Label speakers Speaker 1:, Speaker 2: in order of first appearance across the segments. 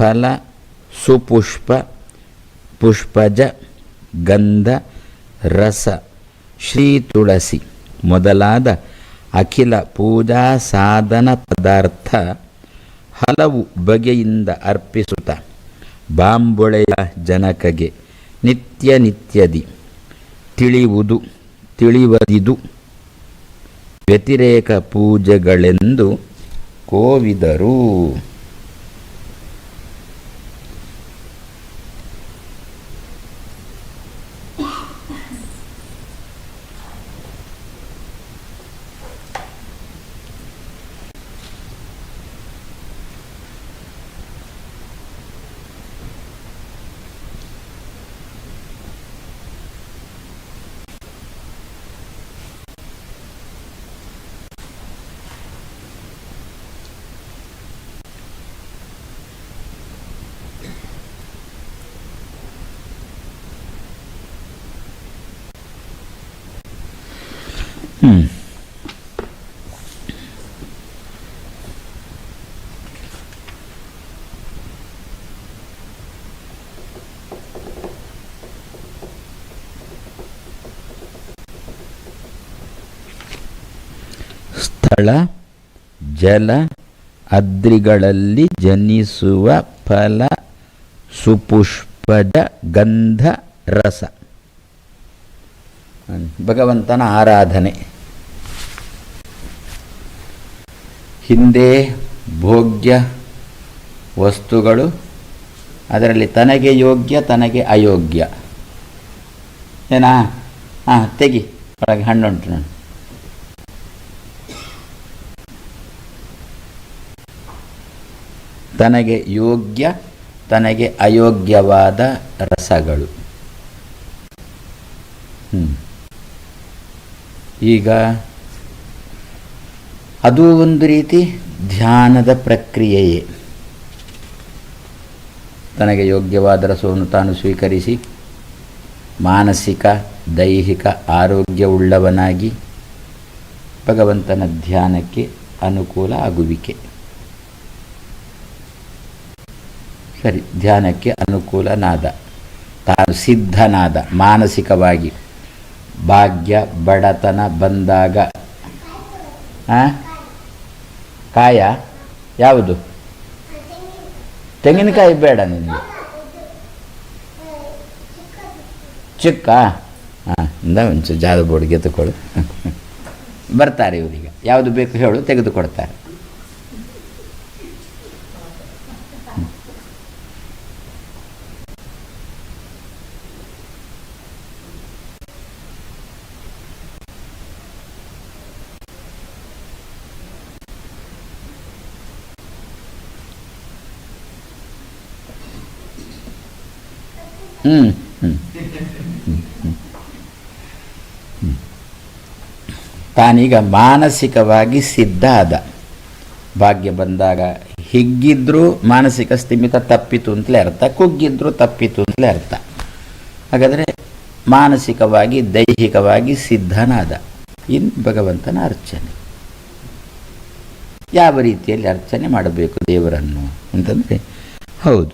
Speaker 1: ಫಲ, ಸುಪುಷ್ಪ, ಪುಷ್ಪಜ, ಗಂಧ, ರಸ, ಶ್ರೀ ತುಳಸಿ ಮೊದಲಾದ ಅಖಿಲ ಪೂಜಾ ಸಾಧನ ಪದಾರ್ಥ ಹಲವು ಬಗೆಯಿಂದ ಅರ್ಪಿಸುತ್ತ ಬಾಂಬೊಳೆಯ ಜನಕಗೆ ನಿತ್ಯ ನಿತ್ಯದಿ. ತಿಳಿಯುವುದು ತಿಳಿವದಿದು ವ್ಯತಿರೇಕ ಪೂಜೆಗಳೆಂದು ಕೋವಿದರು. ಸ್ಥಳ ಜಲ ಅದ್ರಿಗಳಲ್ಲಿ ಜನಿಸುವ ಫಲ ಸುಪುಷ್ಪದ ಗಂಧ ರಸ. ಭಗವಂತನ ಆರಾಧನೆ. ಹಿಂದೆ ಭೋಗ್ಯ ವಸ್ತುಗಳು, ಅದರಲ್ಲಿ ತನಗೆ ಯೋಗ್ಯ, ತನಗೆ ಅಯೋಗ್ಯ. ಏನಾ? ಹಾಂ, ತೆಗಿ. ಒಳಗೆ ಹಣ್ಣುಂಟು ನಾನು ತನಗೆ ಯೋಗ್ಯ, ತನಗೆ ಅಯೋಗ್ಯವಾದ ರಸಗಳು. ಹ್ಮ್. ಈಗ ಅದು ಒಂದು ರೀತಿ ಧ್ಯಾನದ ಪ್ರಕ್ರಿಯೆಯೇ. ತನಗೆ ಯೋಗ್ಯವಾದ ರಸವನ್ನು ತಾನು ಸ್ವೀಕರಿಸಿ ಮಾನಸಿಕ, ದೈಹಿಕ ಆರೋಗ್ಯವುಳ್ಳವನಾಗಿ ಭಗವಂತನ ಧ್ಯಾನಕ್ಕೆ ಅನುಕೂಲ ಆಗುವಿಕೆ. ಸರಿ, ಧ್ಯಾನಕ್ಕೆ ಅನುಕೂಲನಾದ, ತಾನು ಸಿದ್ಧನಾದ, ಮಾನಸಿಕವಾಗಿ ಭಾಗ್ಯ ಬಡತನ ಬಂದಾಗ? ಕಾಯ? ಯಾವುದು? ತೆಂಗಿನಕಾಯಿ ಬೇಡ ನಿನಗೆ. ಚಿಕ್ಕ? ಹಾಂ ಇಂದ ಒಂಚೂರು ಜಾದು ಬೋರ್ಡ್ಗೆ ತಗೊಳ್ಳು ಬರ್ತಾರೆ ಇವರಿಗೆ. ಯಾವುದು ಬೇಕು ಹೇಳು, ತೆಗೆದುಕೊಡ್ತಾರೆ ಹ್ಞೂ ಹ್ಞೂ ತಾನೀಗ ಮಾನಸಿಕವಾಗಿ ಸಿದ್ಧ ಆದ ಭಾಗ್ಯ ಬಂದಾಗ ಹಿಗ್ಗಿದ್ರೂ ಮಾನಸಿಕ ಸ್ಥಿಮಿತ ತಪ್ಪಿತು ಅಂತಲೇ ಅರ್ಥ, ಕುಗ್ಗಿದ್ರೂ ತಪ್ಪಿತು ಅಂತಲೇ ಅರ್ಥ. ಹಾಗಾದರೆ ಮಾನಸಿಕವಾಗಿ, ದೈಹಿಕವಾಗಿ ಸಿದ್ಧನಾದ. ಇನ್ನು ಭಗವಂತನ ಅರ್ಚನೆ. ಯಾವ ರೀತಿಯಲ್ಲಿ ಅರ್ಚನೆ ಮಾಡಬೇಕು ದೇವರನ್ನು ಅಂತಂದರೆ, ಹೌದು.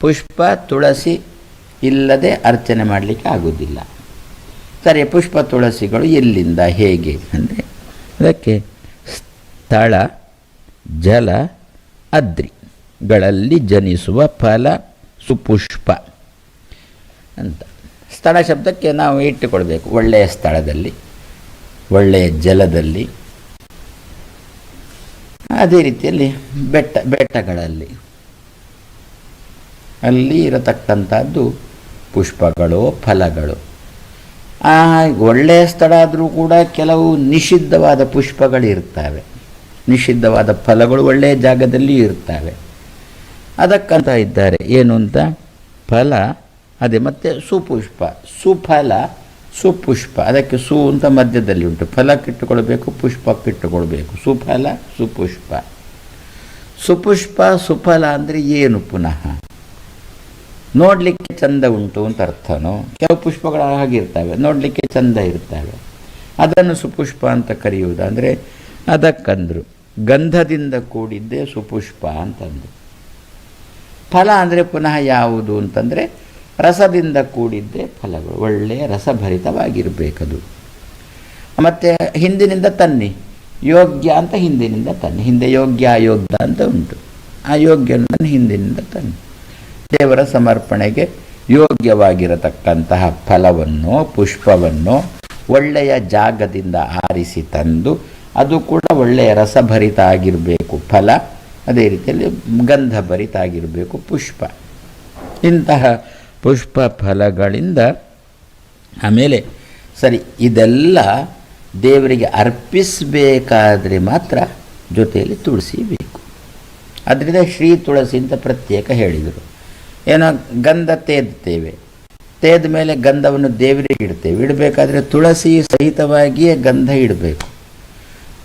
Speaker 1: ಪುಷ್ಪ, ತುಳಸಿ ಇಲ್ಲದೆ ಅರ್ಚನೆ ಮಾಡಲಿಕ್ಕೆ ಆಗೋದಿಲ್ಲ. ಸರಿ, ಪುಷ್ಪ ತುಳಸಿಗಳು ಎಲ್ಲಿಂದ, ಹೇಗೆ ಅಂದರೆ ಅದಕ್ಕೆ ಸ್ಥಳ, ಜಲ, ಅದ್ರಿಗಳಲ್ಲಿ ಜನಿಸುವ ಫಲ, ಸುಪುಷ್ಪ ಅಂತ. ಸ್ಥಳ ಶಬ್ದಕ್ಕೆ ನಾವು ಇಟ್ಟುಕೊಳ್ಬೇಕು. ಒಳ್ಳೆಯ ಸ್ಥಳದಲ್ಲಿ, ಒಳ್ಳೆಯ ಜಲದಲ್ಲಿ, ಅದೇ ರೀತಿಯಲ್ಲಿ ಬೆಟ್ಟ, ಬೆಟ್ಟಗಳಲ್ಲಿ. ಅಲ್ಲಿ ಇರತಕ್ಕಂಥದ್ದು ಪುಷ್ಪಗಳು, ಫಲಗಳು. ಆ ಒಳ್ಳೆಯ ಸ್ಥಳ ಆದರೂ ಕೂಡ ಕೆಲವು ನಿಷಿದ್ಧವಾದ ಪುಷ್ಪಗಳಿರ್ತವೆ ನಿಷಿದ್ಧವಾದ ಫಲಗಳು ಒಳ್ಳೆಯ ಜಾಗದಲ್ಲಿ ಇರ್ತವೆ. ಅದಕ್ಕಂತ ಇದ್ದಾರೆ. ಏನು ಅಂತ? ಫಲ, ಅದೇ ಮತ್ತು ಸುಪುಷ್ಪ. ಸುಫಲ, ಸುಪುಷ್ಪ. ಅದಕ್ಕೆ ಸು ಅಂತ ಮಧ್ಯದಲ್ಲಿ ಉಂಟು. ಫಲಕ್ಕಿಟ್ಟುಕೊಳ್ಬೇಕು ಪುಷ್ಪಕ್ಕಿಟ್ಟುಕೊಳ್ಬೇಕು ಸುಫಲ, ಸುಪುಷ್ಪ. ಸುಪುಷ್ಪ, ಸುಫಲ ಅಂದರೆ ಏನು ಪುನಃ? ನೋಡಲಿಕ್ಕೆ ಚಂದ ಉಂಟು ಅಂತ ಅರ್ಥನೋ? ಕೆಲವು ಪುಷ್ಪಗಳು ಹಾಗಿರ್ತವೆ ನೋಡಲಿಕ್ಕೆ ಚಂದ ಇರ್ತವೆ. ಅದನ್ನು ಸುಪುಷ್ಪ ಅಂತ ಕರೆಯುವುದು. ಅಂದರೆ ಅದಕ್ಕಂದರು. ಗಂಧದಿಂದ ಕೂಡಿದ್ದೇ ಸುಪುಷ್ಪ ಅಂತಂದು ಫಲ ಅಂದರೆ ಪುನಃ ಯಾವುದು ಅಂತಂದರೆ ರಸದಿಂದ ಕೂಡಿದ್ದೇ ಫಲಗಳು. ಒಳ್ಳೆಯ ರಸಭರಿತವಾಗಿರಬೇಕದು. ಮತ್ತು ಹಿಂದಿನಿಂದ ತನ್ನಿ. ಯೋಗ್ಯ ಅಂತ ಹಿಂದಿನಿಂದ ತನ್ನಿ. ಹಿಂದೆ ಯೋಗ್ಯ, ಅಯೋಗ್ಯ ಅಂತ ಉಂಟು. ಆ ಯೋಗ್ಯನ ಹಿಂದಿನಿಂದ ತನ್ನಿ. ದೇವರ ಸಮರ್ಪಣೆಗೆ ಯೋಗ್ಯವಾಗಿರತಕ್ಕಂತಹ ಫಲವನ್ನು ಪುಷ್ಪವನ್ನು ಒಳ್ಳೆಯ ಜಾಗದಿಂದ ಆರಿಸಿ ತಂದು ಅದು ಕೂಡ ಒಳ್ಳೆಯ ರಸಭರಿತ ಆಗಿರಬೇಕು ಫಲ, ಅದೇ ರೀತಿಯಲ್ಲಿ ಗಂಧಭರಿತ ಆಗಿರಬೇಕು ಪುಷ್ಪ. ಇಂತಹ ಪುಷ್ಪ ಫಲಗಳಿಂದ ಆಮೇಲೆ ಸರಿ, ಇದೆಲ್ಲ ದೇವರಿಗೆ ಅರ್ಪಿಸಬೇಕಾದ್ರೆ ಮಾತ್ರ ಜೊತೆಯಲ್ಲಿ ತುಳಸಿ ಬೇಕು. ಅದರಿಂದ ಶ್ರೀ ತುಳಸಿ ಅಂತ ಪ್ರತ್ಯೇಕ ಹೇಳಿದರು. ಏನೋ ಗಂಧ ತೇದ್ತೇವೆ. ತೇದ ಮೇಲೆ ಗಂಧವನ್ನು ದೇವರಿಗೆ ಇಡ್ತೇವೆ. ಇಡಬೇಕಾದ್ರೆ ತುಳಸಿ ಸಹಿತವಾಗಿಯೇ ಗಂಧ ಇಡಬೇಕು.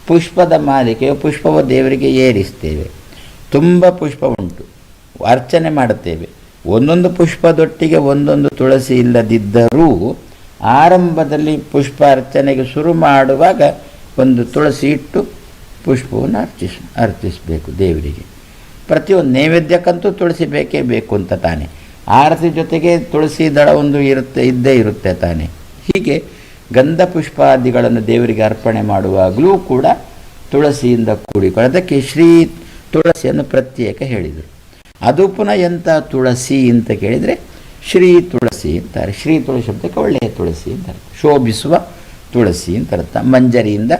Speaker 1: ಪುಷ್ಪದ ಮಾಲಿಕೆ ಪುಷ್ಪವು ದೇವರಿಗೆ ಏರಿಸ್ತೇವೆ. ತುಂಬ ಪುಷ್ಪ ಉಂಟು. ಅರ್ಚನೆ ಮಾಡುತ್ತೇವೆ. ಒಂದೊಂದು ಪುಷ್ಪದೊಟ್ಟಿಗೆ ಒಂದೊಂದು ತುಳಸಿ ಇಲ್ಲದಿದ್ದರೂ ಆರಂಭದಲ್ಲಿ ಪುಷ್ಪ ಅರ್ಚನೆಗೆ ಶುರು ಮಾಡುವಾಗ ಒಂದು ತುಳಸಿ ಇಟ್ಟು ಪುಷ್ಪವನ್ನು ಅರ್ಚಿಸ್, ಅರ್ಚಿಸಬೇಕು ದೇವರಿಗೆ. ಪ್ರತಿಯೊಂದು ನೈವೇದ್ಯಕ್ಕಂತೂ ತುಳಸಿ ಬೇಕೇ ಬೇಕು ಅಂತ ತಾನೆ. ಆರತಿ ಜೊತೆಗೆ ತುಳಸಿ ದಳ ಒಂದು ಇರುತ್ತೆ, ಇದ್ದೇ ಇರುತ್ತೆ ತಾನೆ. ಹೀಗೆ ಗಂಧ ಪುಷ್ಪಾದಿಗಳನ್ನು ದೇವರಿಗೆ ಅರ್ಪಣೆ ಮಾಡುವಾಗಲೂ ಕೂಡ ತುಳಸಿಯಿಂದ ಕೂಡಿಕೊಳ್ಳ ಅದಕ್ಕೆ ಶ್ರೀ ತುಳಸಿಯನ್ನು ಪ್ರತ್ಯೇಕ ಹೇಳಿದರು. ಅದು ಪುನಃ ಎಂಥ ತುಳಸಿ ಅಂತ ಕೇಳಿದರೆ ಶ್ರೀ ತುಳಸಿ ಅಂತಾರೆ. ಶ್ರೀ ತುಳಸಿ ಶಬ್ದಕ್ಕೆ ಒಳ್ಳೆಯ ತುಳಸಿ ಅಂತಾರೆ ಶೋಭಿಸುವ ತುಳಸಿ ಅಂತ ಅರ್ಥ. ಮಂಜರಿಯಿಂದ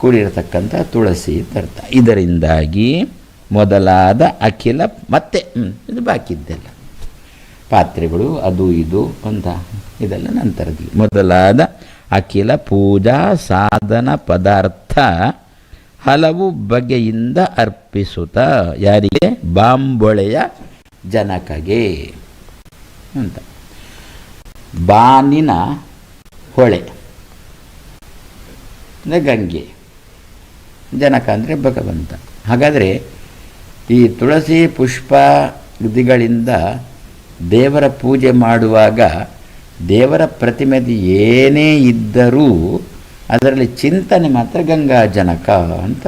Speaker 1: ಕೂಡಿರತಕ್ಕಂಥ ತುಳಸಿ ಅಂತ ಅರ್ಥ. ಇದರಿಂದಾಗಿ ಮೊದಲಾದ ಅಖಿಲ ಮತ್ತೆ ಇದು ಬಾಕಿ ಇದ್ದೆಲ್ಲ. ಪಾತ್ರೆಗಳು, ಅದು, ಇದು, ಅಂತ, ಇದೆಲ್ಲ ನಂತರದಲ್ಲಿ ಮೊದಲಾದ ಅಖಿಲ ಪೂಜಾ ಸಾಧನ ಪದಾರ್ಥ ಹಲವು ಬಗೆಯಿಂದ ಅರ್ಪಿಸುತ್ತ. ಯಾರಿಗೆ? ಬಾಂಬೊಳೆಯ ಜನಕಗೆ. ಅಂತ. ಬಾನಿನ ಹೊಳೆ. ಅಂದರೆ ಗಂಗೆ. ಜನಕ ಅಂದರೆ ಭಗವಂತ. ಹಾಗಾದರೆ ಈ ತುಳಸಿ ಪುಷ್ಪಾದಿಗಳಿಂದ ದೇವರ ಪೂಜೆ ಮಾಡುವಾಗ ದೇವರ ಪ್ರತಿಮೆದು ಏನೇ ಇದ್ದರೂ ಅದರಲ್ಲಿ ಚಿಂತನೆ ಮಾತ್ರ ಗಂಗಾ ಜನಕ ಅಂತ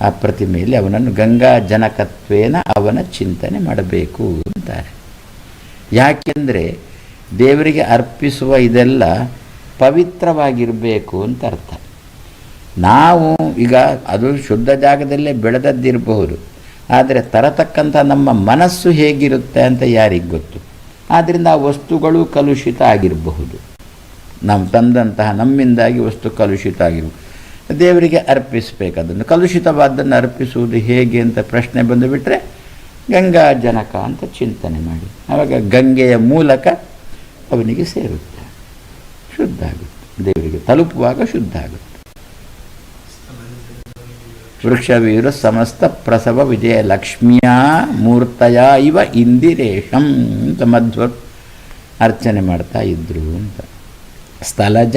Speaker 1: ಆ ಪ್ರತಿಮೆಯಲ್ಲಿ ಅವನನ್ನು ಗಂಗಾ ಜನಕತ್ವೇನ ಅವನ ಚಿಂತನೆ ಮಾಡಬೇಕು ಅಂತಾರೆ. ಯಾಕೆಂದರೆ ದೇವರಿಗೆ ಅರ್ಪಿಸುವ ಇದೆಲ್ಲ ಪವಿತ್ರವಾಗಿರಬೇಕು ಅಂತ ಅರ್ಥ. ನಾವು ಈಗ ಅದು ಶುದ್ಧ ಜಾಗದಲ್ಲೇ ಬೆಳೆದದ್ದಿರಬಹುದು. ಆದರೆ ತರತಕ್ಕಂಥ ನಮ್ಮ ಮನಸ್ಸು ಹೇಗಿರುತ್ತೆ ಅಂತ ಯಾರಿಗೆ ಗೊತ್ತು? ಆದ್ದರಿಂದ ಆ ವಸ್ತುಗಳು ಕಲುಷಿತ ಆಗಿರಬಹುದು. ನಾವು ತಂದಂತಹ ನಮ್ಮಿಂದಾಗಿ ವಸ್ತು ಕಲುಷಿತ ಆಗಿರು ದೇವರಿಗೆ ಅರ್ಪಿಸಬೇಕು ಅದನ್ನು. ಕಲುಷಿತವಾದ್ದನ್ನು ಅರ್ಪಿಸುವುದು ಹೇಗೆ ಅಂತ ಪ್ರಶ್ನೆ ಬಂದುಬಿಟ್ರೆ, ಗಂಗಾ ಜನಕ ಅಂತ ಚಿಂತನೆ ಮಾಡಿ. ಆವಾಗ ಗಂಗೆಯ ಮೂಲಕ ಅವನಿಗೆ ಸೇರುತ್ತೆ. ಶುದ್ಧ ಆಗುತ್ತೆ. ದೇವರಿಗೆ ತಲುಪುವಾಗ ಶುದ್ಧ ಆಗುತ್ತೆ. ವೃಕ್ಷವೀರು ಸಮಸ್ತ ಪ್ರಸವ ವಿಜಯ ಲಕ್ಷ್ಮಿಯ ಮೂರ್ತಯ ಇವ ಇಂದಿರೇಶಂ ಅಂತ ಮಧ್ವ ಅರ್ಚನೆ ಮಾಡ್ತಾ ಇದ್ರು ಅಂತ ಸ್ಥಲಜ,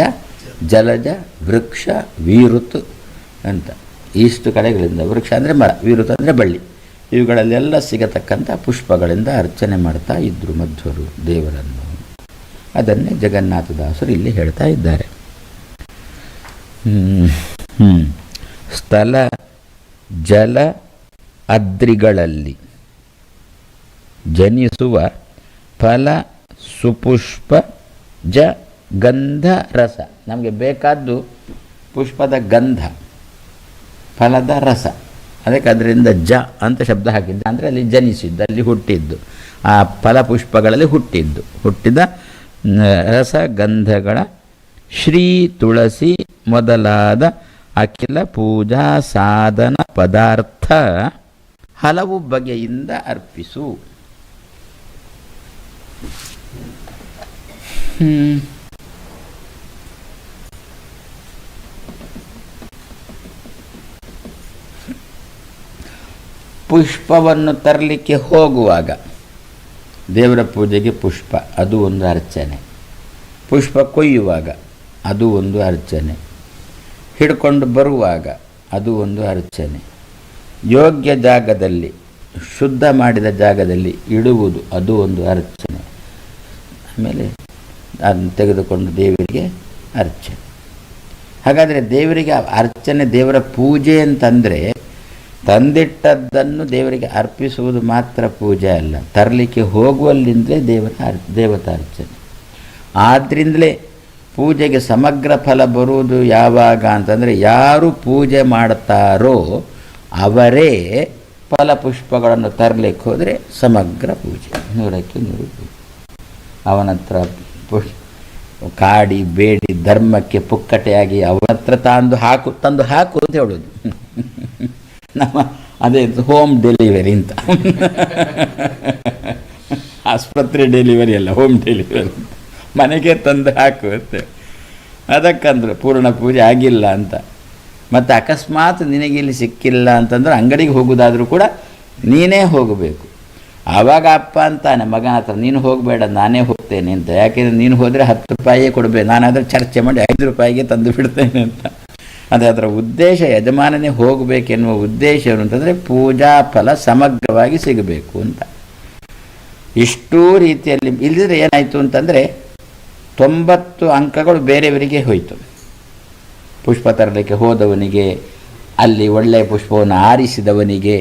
Speaker 1: ಜಲಜ, ವೃಕ್ಷ ವೀರುತ್ ಅಂತ ಇಷ್ಟು ಕಡೆಗಳಿಂದ ವೃಕ್ಷ ಅಂದರೆ ಮರ ವೀರುತ್ ಅಂದರೆ ಬಳ್ಳಿ ಇವುಗಳಲ್ಲೆಲ್ಲ ಸಿಗತಕ್ಕಂಥ ಪುಷ್ಪಗಳಿಂದ ಅರ್ಚನೆ ಮಾಡ್ತಾ ಇದ್ದರು ಮಧ್ವರು ದೇವರನ್ನು ಅದನ್ನೇ ಜಗನ್ನಾಥದಾಸರು ಇಲ್ಲಿ ಹೇಳ್ತಾ ಇದ್ದಾರೆ ಹ್ಮ್. ಹ್ಮ್. ಸ್ಥಳ ಜಲ ಅದ್ರಿಗಳಲ್ಲಿ ಜನಿಸುವ ಫಲ, ಸುಪುಷ್ಪ, ಜ, ಗಂಧ, ರಸ. ನಮಗೆ ಬೇಕಾದ್ದು ಪುಷ್ಪದ ಗಂಧ, ಫಲದ ರಸ. ಅದಕ್ಕೆ ಅದರಿಂದ ಜ ಅಂತ ಶಬ್ದ ಹಾಕಿದ್ದ. ಅಂದರೆ ಅಲ್ಲಿ ಜನಿಸಿದ್ದು, ಅಲ್ಲಿ ಹುಟ್ಟಿದ್ದು. ಆ ಫಲ ಪುಷ್ಪಗಳಲ್ಲಿ ಹುಟ್ಟಿದ್ದು. ಹುಟ್ಟಿದ ರಸಗಂಧಗಳ ರಸ ಗಂಧಗಳ ಶ್ರೀ ತುಳಸಿ ಮೊದಲಾದ ಅಖಿಲ ಪೂಜಾ ಸಾಧನ ಪದಾರ್ಥ ಹಲವು ಬಗೆಯಿಂದ ಅರ್ಪಿಸು. ಪುಷ್ಪವನ್ನು ತರಲಿಕ್ಕೆ ಹೋಗುವಾಗ, ದೇವರ ಪೂಜೆಗೆ ಪುಷ್ಪ, ಅದು ಒಂದು ಅರ್ಚನೆ. ಪುಷ್ಪ ಕೊಯ್ಯುವಾಗ, ಅದು ಒಂದು ಅರ್ಚನೆ. ಹಿಡ್ಕೊಂಡು ಬರುವಾಗ ಅದು ಒಂದು ಅರ್ಚನೆ. ಯೋಗ್ಯ ಜಾಗದಲ್ಲಿ, ಶುದ್ಧ ಮಾಡಿದ ಜಾಗದಲ್ಲಿ ಇಡುವುದು ಅದು ಒಂದು ಅರ್ಚನೆ. ಆಮೇಲೆ ಅದನ್ನು ತೆಗೆದುಕೊಂಡು ದೇವರಿಗೆ ಅರ್ಚನೆ. ಹಾಗಾದರೆ ದೇವರಿಗೆ ಅರ್ಚನೆ, ದೇವರ ಪೂಜೆ ಅಂತಂದರೆ ತಂದಿಟ್ಟದ್ದನ್ನು ದೇವರಿಗೆ ಅರ್ಪಿಸುವುದು ಮಾತ್ರ ಪೂಜೆ ಅಲ್ಲ. ತರಲಿಕ್ಕೆ ಹೋಗುವಲ್ಲಿಂದಲೇ ದೇವರ ಅರ್, ದೇವತಾರ್ಚನೆ. ಆದ್ದರಿಂದಲೇ ಪೂಜೆಗೆ ಸಮಗ್ರ ಫಲ ಬರುವುದು ಯಾವಾಗ ಅಂತಂದರೆ ಯಾರು ಪೂಜೆ ಮಾಡ್ತಾರೋ ಅವರೇ ಫಲಪುಷ್ಪಗಳನ್ನು ತರಲಿಕ್ಕೆ ಹೋದರೆ ಸಮಗ್ರ ಪೂಜೆ. ನೂರಕ್ಕೆ ನೂರು ಪೂಜೆ. ಅವನ ಹತ್ರ ಪುಷ್ ಕಾಡಿ, ಬೇಡಿ, ಧರ್ಮಕ್ಕೆ ಪುಕ್ಕಟೆಯಾಗಿ ಅವನತ್ರ ತಂದು ಹಾಕು ತಂದು ಹಾಕು ಅಂತ ಹೇಳೋದು. ನಮ್ಮ ಅದೇ ಹೋಮ್ ಡೆಲಿವರಿ ಅಂತ. ಆಸ್ಪತ್ರೆ ಡೆಲಿವರಿ ಅಲ್ಲ ಹೋಮ್ ಡೆಲಿವರಿ ಮನೆಗೆ ತಂದು ಹಾಕುತ್ತೆ. ಅದಕ್ಕಂದ್ರು ಪೂರ್ಣ ಪೂಜೆ ಆಗಿಲ್ಲ ಅಂತ. ಮತ್ತು ಅಕಸ್ಮಾತ್ ನಿನಗೆ ಇಲ್ಲಿ ಸಿಕ್ಕಿಲ್ಲ ಅಂತಂದ್ರೆ ಅಂಗಡಿಗೆ ಹೋಗೋದಾದರೂ ಕೂಡ ನೀನೇ ಹೋಗಬೇಕು. ಆವಾಗ ಅಪ್ಪ ಅಂತಾನೆ ಮಗನ ಹತ್ರ ನೀನು ಹೋಗಬೇಡ, ನಾನೇ ಹೋಗ್ತೇನೆ ಅಂತ. ಯಾಕೆಂದರೆ ನೀನು ಹೋದರೆ ಹತ್ತು ರೂಪಾಯಿಯೇ ಕೊಡಬೇಕು. ನಾನಾದರೆ ಚರ್ಚೆ ಮಾಡಿ ಐದು ರೂಪಾಯಿಗೆ ತಂದು ಬಿಡ್ತೇನೆ ಅಂತ. ಅದು ಅದರ ಉದ್ದೇಶ, ಯಜಮಾನನೇ ಹೋಗಬೇಕೆನ್ನುವ ಉದ್ದೇಶ ಏನು ಅಂತಂದರೆ ಪೂಜಾ ಫಲ ಸಮಗ್ರವಾಗಿ ಸಿಗಬೇಕು ಅಂತ. ಇಷ್ಟೂ ರೀತಿಯಲ್ಲಿ ಇಲ್ಲದಿದ್ರೆ ಏನಾಯಿತು ಅಂತಂದರೆ ತೊಂಬತ್ತು ಅಂಕಗಳು ಬೇರೆಯವರಿಗೆ ಹೋಯಿತು. ಪುಷ್ಪ ತರಲಿಕ್ಕೆ ಹೋದವನಿಗೆ, ಅಲ್ಲಿ ಒಳ್ಳೆಯ ಪುಷ್ಪವನ್ನು ಆರಿಸಿದವನಿಗೆ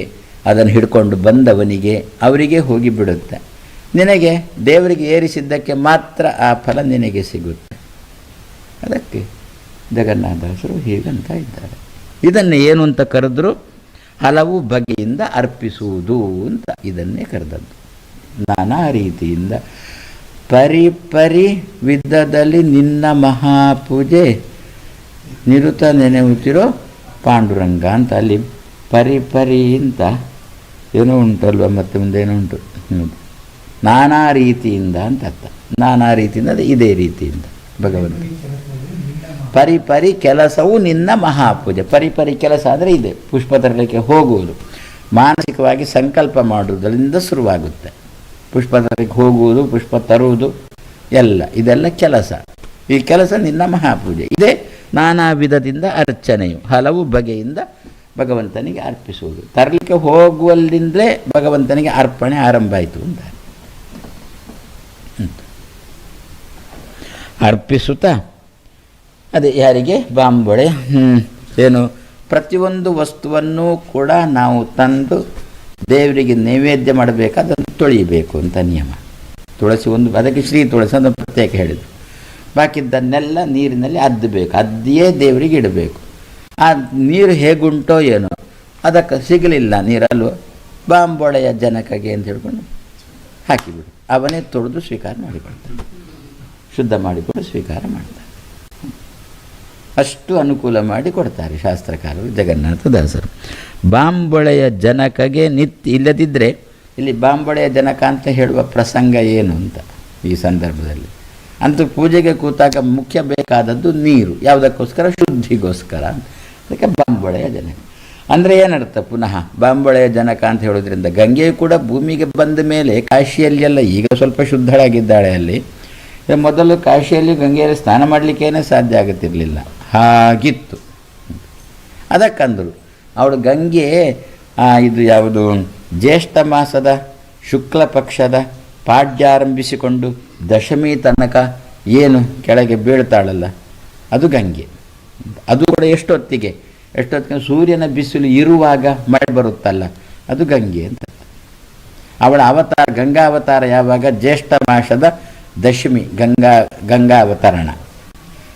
Speaker 1: ಅದನ್ನು ಹಿಡ್ಕೊಂಡು ಬಂದವನಿಗೆ ಅವರಿಗೆ ಹೋಗಿ ಬಿಡುತ್ತೆ. ನಿನಗೆ ದೇವರಿಗೆ ಏರಿಸಿದ್ದಕ್ಕೆ ಮಾತ್ರ ಆ ಫಲ ನಿನಗೆ ಸಿಗುತ್ತೆ. ಅದಕ್ಕೆ ಜಗನ್ನಾಥಾಸರು ಹೀಗಂತ ಇದ್ದಾರೆ. ಇದನ್ನು ಏನು ಅಂತ ಕರೆದ್ರು, ಹಲವು ಬಗೆಯಿಂದ ಅರ್ಪಿಸುವುದು ಅಂತ ಇದನ್ನೇ ಕರೆದದ್ದು. ನಾನಾ ರೀತಿಯಿಂದ ಪರಿ ಪರಿ ನಿನ್ನ ಮಹಾಪೂಜೆ. ನಿರುತ ನೆನೆಯುತ್ತಿರೋ ಪಾಂಡುರಂಗ ಅಂತ ಅಲ್ಲಿ ಪರಿ ಪರಿ ಅಂತ ಏನೋ ಉಂಟಲ್ವ ಮತ್ತೆ ಮುಂದೆ ಏನೋ ಉಂಟು. ನಾನಾ ರೀತಿಯಿಂದ ಅಂತ ಅರ್ಥ. ನಾನಾ ರೀತಿಯಿಂದ ಅದು ಇದೇ ರೀತಿಯಿಂದ ಭಗವಂತ. ಪರಿಪರಿ ಪರಿ ಕೆಲಸವು ನಿನ್ನ ಮಹಾಪೂಜೆ. ಪರಿಪರಿ ಪರಿ ಕೆಲಸ ಅಂದರೆ ಇದೆ. ಪುಷ್ಪ ತರಲಿಕ್ಕೆ ಹೋಗುವುದು. ಮಾನಸಿಕವಾಗಿ ಸಂಕಲ್ಪ ಮಾಡುವುದರಿಂದ ಶುರುವಾಗುತ್ತೆ. ಪುಷ್ಪ ತರಲಿಕ್ಕೆ ಹೋಗುವುದು, ಪುಷ್ಪ ತರುವುದು, ಎಲ್ಲ, ಇದೆಲ್ಲ ಕೆಲಸ. ಈ ಕೆಲಸ ನಿನ್ನ ಮಹಾಪೂಜೆ. ಇದೇ ನಾನಾ ವಿಧದಿಂದ ಅರ್ಚನೆಯು, ಹಲವು ಬಗೆಯಿಂದ ಭಗವಂತನಿಗೆ ಅರ್ಪಿಸುವುದು. ತರಲಿಕ್ಕೆ ಹೋಗುವಲ್ಲಿಂದಲೇ ಭಗವಂತನಿಗೆ ಅರ್ಪಣೆ ಆರಂಭ ಆಯಿತು ಅಂತ. ಅರ್ಪಿಸುತ್ತಾ? ಅದೇ, ಯಾರಿಗೆ? ಬಾಂಬೊಳೆ. ಏನು? ಪ್ರತಿಯೊಂದು ವಸ್ತುವನ್ನು ಕೂಡ ನಾವು ತಂದು ದೇವರಿಗೆ ನೈವೇದ್ಯ ಮಾಡಬೇಕು ಅದನ್ನು ತೊಳಿಬೇಕು ಅಂತ ನಿಯಮ. ತುಳಸಿ ಒಂದು, ಅದಕ್ಕೆ ಶ್ರೀ ತುಳಸಿ ಅಂತ ಪ್ರತ್ಯೇಕ ಹೇಳಿದರು ಬಾಕಿದ್ದನ್ನೆಲ್ಲ ನೀರಿನಲ್ಲಿ ಅದ್ದಬೇಕು ಅದ್ದಿಯೇ ದೇವರಿಗೆ ಇಡಬೇಕು. ಆ ನೀರು ಹೇಗುಂಟೋ ಏನೋ, ಅದಕ್ಕೆ ಸಿಗಲಿಲ್ಲ ನೀರಲ್ವ, ಬಾಂಬೊಳೆಯ ಜನಕಗೆ ಅಂತ ಹೇಳ್ಕೊಂಡು ಹಾಕಿಬಿಡು. ಅವನೇ ತೊಳೆದು ಸ್ವೀಕಾರ ಮಾಡಿಕೊಳ್ತಾನೆ. ಶುದ್ಧ ಮಾಡಿಕೊಂಡು ಸ್ವೀಕಾರ ಮಾಡ್ತಾರೆ ಅಷ್ಟು ಅನುಕೂಲ ಮಾಡಿ ಕೊಡ್ತಾರೆ ಶಾಸ್ತ್ರಕಾರರು ಜಗನ್ನಾಥದಾಸರು ಬಾಂಬೊಳೆಯ ಜನಕಗೆ ನಿತ್ ಇಲ್ಲದಿದ್ದರೆ ಇಲ್ಲಿ ಬಾಂಬೊಳೆಯ ಜನಕ ಅಂತ ಹೇಳುವ ಪ್ರಸಂಗ ಏನು ಅಂತ ಈ ಸಂದರ್ಭದಲ್ಲಿ? ಅಂತೂ ಪೂಜೆಗೆ ಕೂತಾಗ ಮುಖ್ಯ ಬೇಕಾದದ್ದು ನೀರು, ಯಾವುದಕ್ಕೋಸ್ಕರ? ಶುದ್ಧಿಗೋಸ್ಕರ ಅದಕ್ಕೆ ಬಾಂಬೊಳೆಯ ಜನಕ. ಅಂದರೆ ಏನರ್ಥ ಪುನಃ? ಬಾಂಬೊಳೆಯ ಜನಕ ಅಂತ ಹೇಳೋದ್ರಿಂದ ಗಂಗೆಯು ಕೂಡ ಭೂಮಿಗೆ ಬಂದ ಮೇಲೆ ಕಾಶಿಯಲ್ಲೆಲ್ಲ ಈಗ ಸ್ವಲ್ಪ ಶುದ್ಧಳಾಗಿದ್ದಾಳೆ ಅಲ್ಲಿ. ಮೊದಲು ಕಾಶಿಯಲ್ಲಿ ಗಂಗೆಯಲ್ಲಿ ಸ್ನಾನ ಮಾಡಲಿಕ್ಕೇನೆ ಸಾಧ್ಯ ಆಗುತ್ತಿರಲಿಲ್ಲ. ಹಾಗಿತ್ತು. ಅದಕ್ಕಂದರು ಅವಳು ಗಂಗೆ ಇದು ಯಾವುದು, ಜ್ಯೇಷ್ಠ ಮಾಸದ ಶುಕ್ಲ ಪಕ್ಷದ ಪಾಡ್ಯಾರಂಭಿಸಿಕೊಂಡು ದಶಮಿ ತನಕ ಏನು ಕೆಳಗೆ ಬೀಳ್ತಾಳಲ್ಲ, ಅದು ಗಂಗೆ. ಅದು ಕೂಡ ಎಷ್ಟೊತ್ತಿಗೆ? ಎಷ್ಟೊತ್ತಿಗೆ ಸೂರ್ಯನ ಬಿಸಿಲು ಇರುವಾಗ ಮಳೆ ಬರುತ್ತಲ್ಲ, ಅದು ಗಂಗೆ ಅಂತ. ಅವಳ ಅವತಾರ ಗಂಗಾ ಅವತಾರ ಯಾವಾಗ? ಜ್ಯೇಷ್ಠ ಮಾಸದ ದಶಮಿ ಗಂಗಾ ಗಂಗಾ ಅವತರಣ